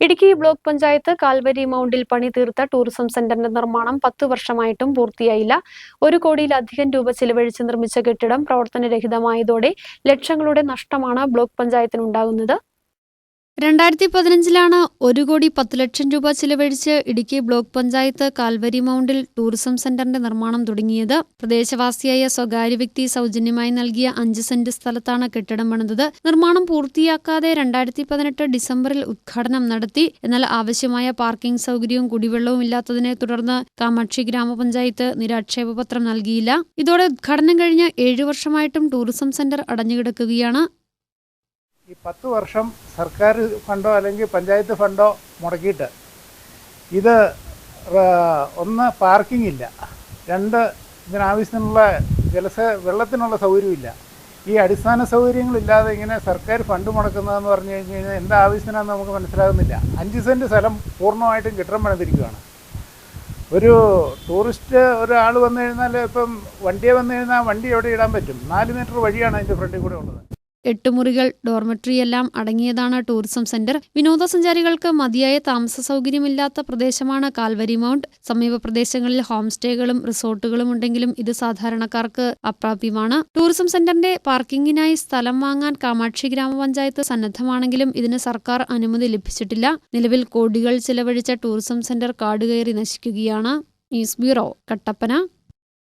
Idukki block panchayat Calvary മൗണ്ടിൽ പണി തീർത്ത ടൂറിസം സെന്ററിന്റെ നിർമ്മാണം പത്ത് വർഷമായിട്ടും പൂർത്തിയായില്ല. ഒരു കോടിയിലധികം രൂപ ചിലവഴിച്ച് നിർമ്മിച്ച കെട്ടിടം പ്രവർത്തനരഹിതമായതോടെ ലക്ഷങ്ങളുടെ നഷ്ടമാണ് ബ്ലോക്ക് പഞ്ചായത്തിനുണ്ടാകുന്നത്. രണ്ടായിരത്തി പതിനഞ്ചിലാണ് ഒരു കോടി പത്ത് ലക്ഷം രൂപ ചിലവഴിച്ച് ഇടുക്കി ബ്ലോക്ക് പഞ്ചായത്ത് കാൽവരി മൗണ്ടിൽ ടൂറിസം സെന്ററിന്റെ നിർമ്മാണം തുടങ്ങിയത്. പ്രദേശവാസിയായ സ്വകാര്യ വ്യക്തി സൗജന്യമായി നൽകിയ അഞ്ച് സെന്റ് സ്ഥലത്താണ് കെട്ടിടം പണിതത്. നിർമ്മാണം പൂർത്തിയാക്കാതെ രണ്ടായിരത്തി പതിനെട്ട് ഡിസംബറിൽ ഉദ്ഘാടനം നടത്തി. എന്നാൽ ആവശ്യമായ പാർക്കിംഗ് സൗകര്യവും കുടിവെള്ളവും ഇല്ലാത്തതിനെ തുടർന്ന് കാമാക്ഷി ഗ്രാമപഞ്ചായത്ത് നിരാക്ഷേപ പത്രം നൽകിയില്ല. ഇതോടെ ഉദ്ഘാടനം കഴിഞ്ഞ ഏഴു വർഷമായിട്ടും ടൂറിസം സെന്റർ അടഞ്ഞുകിടക്കുകയാണ്. പത്ത് വർഷം സർക്കാർ ഫണ്ടോ അല്ലെങ്കിൽ പഞ്ചായത്ത് ഫണ്ടോ മുടക്കിയിട്ട് ഇത് ഒന്ന് പാർക്കിംഗ് ഇല്ല. രണ്ട് ഇതിനാവശ്യത്തിനുള്ള ജലസ വെള്ളത്തിനുള്ള സൗകര്യമില്ല ഈ അടിസ്ഥാന സൗകര്യങ്ങളില്ലാതെ ഇങ്ങനെ സർക്കാർ ഫണ്ട് മുടക്കുന്നതെന്ന് പറഞ്ഞു കഴിഞ്ഞ് കഴിഞ്ഞാൽ എന്താ ആവശ്യത്തിനാണെന്ന് നമുക്ക് മനസ്സിലാകുന്നില്ല. അഞ്ച് സെന്റ് സ്ഥലം പൂർണമായിട്ടും കെട്ടിടം പണിതിരിക്കുകയാണ് ഒരു ടൂറിസ്റ്റ് ഒരാൾ വന്നു കഴിഞ്ഞാൽ ഇപ്പം വണ്ടിയെ വന്നു കഴിഞ്ഞാൽ വണ്ടി എവിടെ ഇടാൻ പറ്റും? നാല് മീറ്റർ വഴിയാണ് അതിന്റെ ഫ്രണ്ടിൽ കൂടെ ഉള്ളത്. എട്ട് മുറികൾ ഡോർമെട്രി എല്ലാം അടങ്ങിയതാണ് ടൂറിസം സെന്റർ. വിനോദസഞ്ചാരികൾക്ക് മതിയായ താമസ സൗകര്യമില്ലാത്ത പ്രദേശമാണ് കാൽവരി മൗണ്ട്. സമീപ പ്രദേശങ്ങളിൽ ഹോം സ്റ്റേകളും റിസോർട്ടുകളും ഉണ്ടെങ്കിലും ഇത് സാധാരണക്കാർക്ക് അപ്രാപ്യമാണ്. ടൂറിസം സെന്ററിന്റെ പാർക്കിങ്ങിനായി സ്ഥലം വാങ്ങാൻ കാമാക്ഷി ഗ്രാമപഞ്ചായത്ത് സന്നദ്ധമാണെങ്കിലും ഇതിന് സർക്കാർ അനുമതി ലഭിച്ചിട്ടില്ല. നിലവിൽ കോടികൾ ചിലവഴിച്ച ടൂറിസം സെന്റർ കാടുകയറി നശിക്കുകയാണ്. News bureau Kattappana.